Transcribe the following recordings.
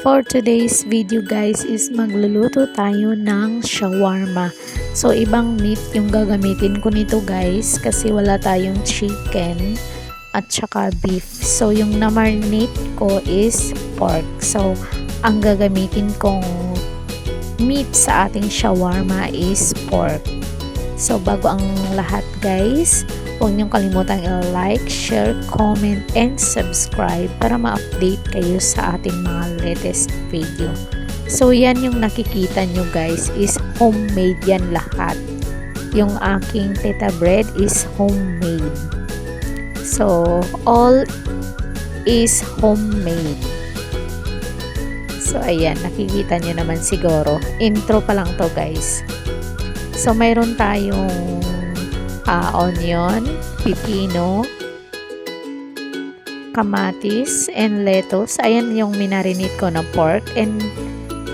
For today's video guys is magluluto tayo ng shawarma. So ibang meat yung gagamitin ko nito guys kasi wala tayong chicken at saka beef. So yung na-marinate ko is pork. So ang gagamitin kong meat sa ating shawarma is pork. So bago ang lahat guys, Huwag niyong kalimutang i-like, share, comment, and subscribe para ma-update kayo sa ating mga latest video. So, yan yung nakikita nyo guys is homemade yan lahat. Yung aking teta bread is homemade. So, all is homemade. So, ayan, nakikita nyo naman siguro. Intro pa lang to guys. So, mayroon tayong uh, onion, pipino, kamatis, and lettuce. Ayan yung minarinate ko na pork. And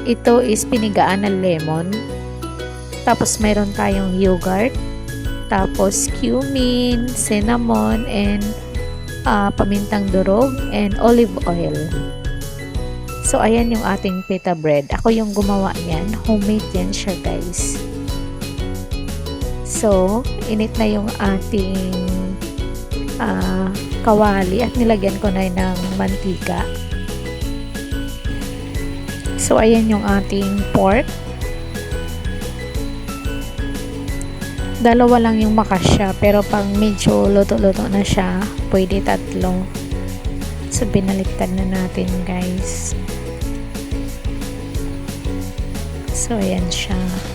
ito is pinigaan na lemon. Tapos mayroon tayong yogurt. Tapos cumin, cinnamon, and uh, pamintang durog, and olive oil. So, ayan yung ating pita bread. Ako yung gumawa niyan. Homemade yan siya, guys. So, init na yung ating uh, kawali at nilagyan ko na ng mantika. So, ayan yung ating pork. Dalawa lang yung makasya, pero pag medyo luto-luto na siya, pwede tatlo. So, binaliktad na natin guys. So, ayan siya.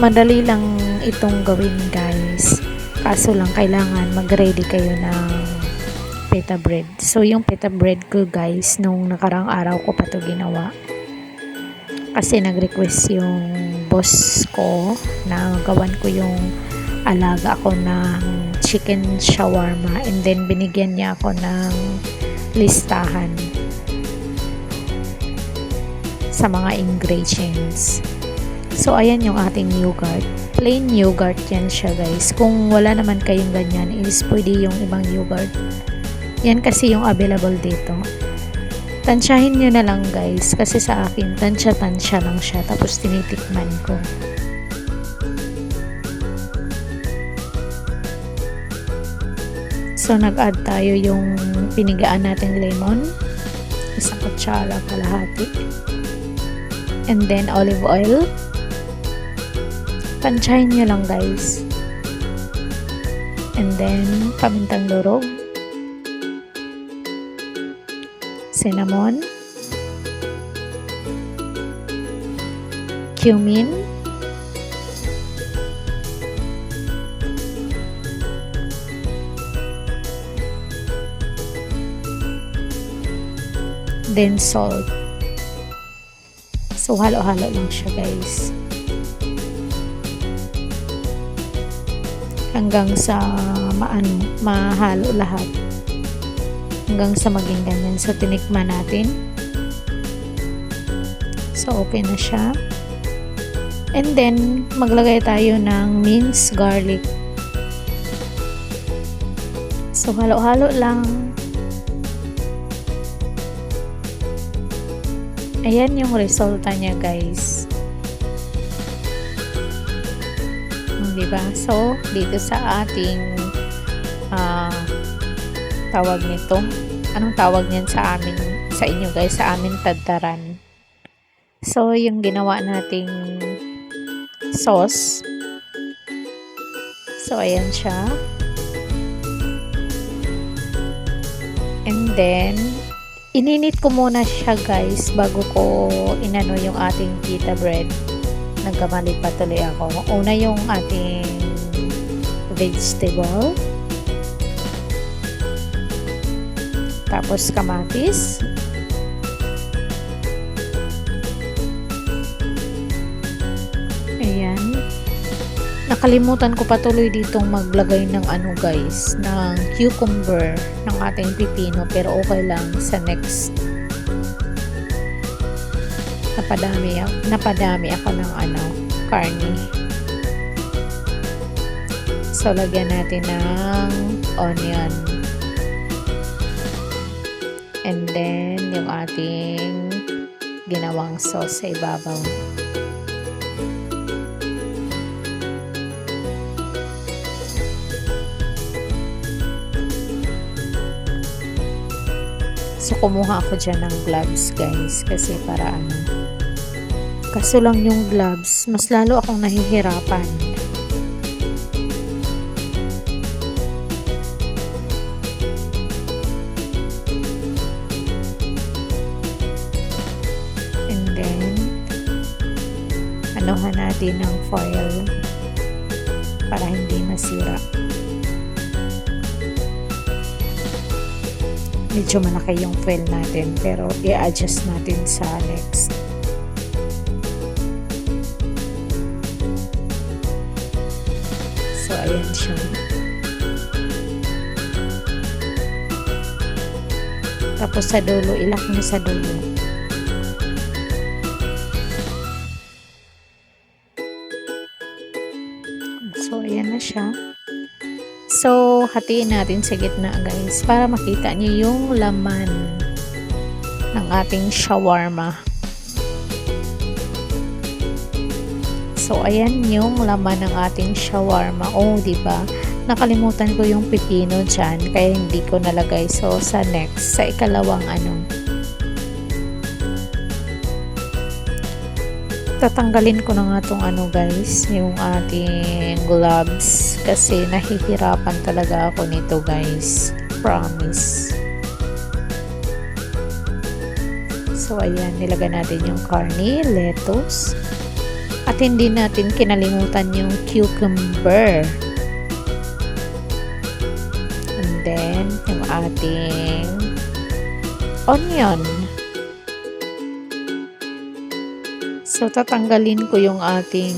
Madali lang itong gawin guys. Kaso lang kailangan mag-ready kayo ng pita bread. So yung pita bread ko guys nung nakarang araw ko pa to ginawa. Kasi nag-request yung boss ko na gawan ko yung alaga ako ng chicken shawarma. And then binigyan niya ako ng listahan sa mga ingredients So, ayan yung ating yogurt. Plain yogurt yan siya guys. Kung wala naman kayong ganyan, is pwede yung ibang yogurt. Yan kasi yung available dito. Tansyahin nyo na lang guys. Kasi sa akin, tansya-tansya lang siya. Tapos tinitikman ko. So, nag-add tayo yung pinigaan natin lemon. Isang kutsara kalahati. And then, olive oil. Tansyahin nyo lang guys. And then, pamintang durog. Cinnamon. Cumin. Then salt. So, halo-halo lang siya guys. Hanggang sa maano, mahalo lahat. Hanggang sa maging ganyan so tinikman natin. So okay na siya. And then maglagay tayo ng minced garlic. So halo halo lang. Ayan yung resulta niya guys 'di ba? So, dito sa ating uh, tawag nito, anong tawag niyan sa amin sa inyo guys, sa amin tadtaran. So, yung ginawa nating sauce. So, ayan siya. And then, ininit ko muna siya guys bago ko inano yung ating pita bread nagkamali pa tuloy ako. Una yung ating vegetable. Tapos kamatis. Ayan. Nakalimutan ko pa tuloy ditong maglagay ng ano guys, ng cucumber ng ating pipino pero okay lang sa next napadami, napadami ako ng ano, karne. So, lagyan natin ng onion. And then, yung ating ginawang sauce sa ibabaw. So, kumuha ako dyan ng gloves, guys. Kasi para ano. Kaso lang yung gloves, mas lalo akong nahihirapan. And then, anuhan natin ng foil para hindi masira. Medyo malaki yung foil natin pero i-adjust natin sa next. Siya. Tapos sa dulo, ilak niyo sa dulo. So, ayan na siya. So, hatiin natin sa gitna guys para makita niyo yung laman ng ating shawarma. So, ayan yung laman ng ating shawarma. Oh, di ba? Nakalimutan ko yung pipino dyan, kaya hindi ko nalagay. So, sa next, sa ikalawang ano, tatanggalin ko na nga tong ano guys, yung ating gloves kasi nahihirapan talaga ako nito guys. Promise. So ayan, nilagay natin yung carne, lettuce. At hindi natin kinalimutan yung cucumber. And then, yung ating onion. So, tatanggalin ko yung ating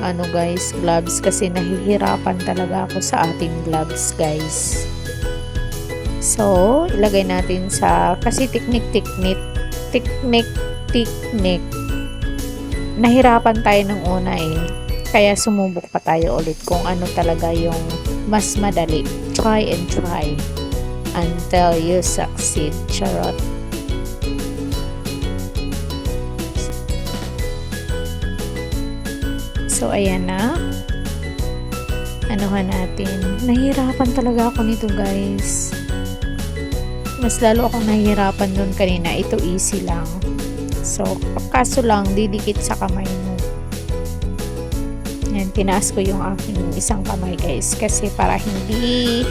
ano guys, gloves kasi nahihirapan talaga ako sa ating gloves guys. So, ilagay natin sa, kasi tiknik-tiknik, tiknik-tiknik. Nahirapan tayo ng una eh. Kaya sumubok pa tayo ulit kung ano talaga yung mas madali. Try and try until you succeed. Charot. So, ayan na. Anuhan natin. Nahihirapan talaga ako nito, guys. Mas lalo akong nahihirapan dun kanina. Ito easy lang. So, kaso lang, didikit sa kamay mo. Yan, tinaas ko yung aking isang kamay, guys. Kasi para hindi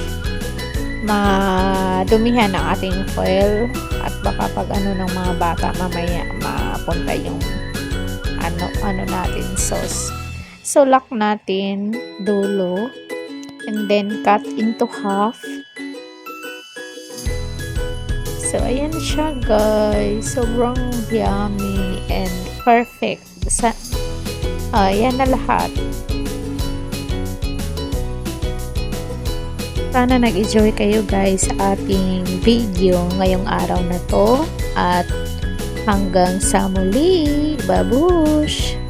madumihan ang ating foil at baka pag ano ng mga bata mamaya mapunta yung ano ano natin sauce So, lock natin dulo. And then, cut into half. So, ayan siya, guys. Sobrang yummy and perfect. Sa, uh, na lahat. Sana nag-enjoy kayo, guys, sa ating video ngayong araw na to. At hanggang sa muli. Babush!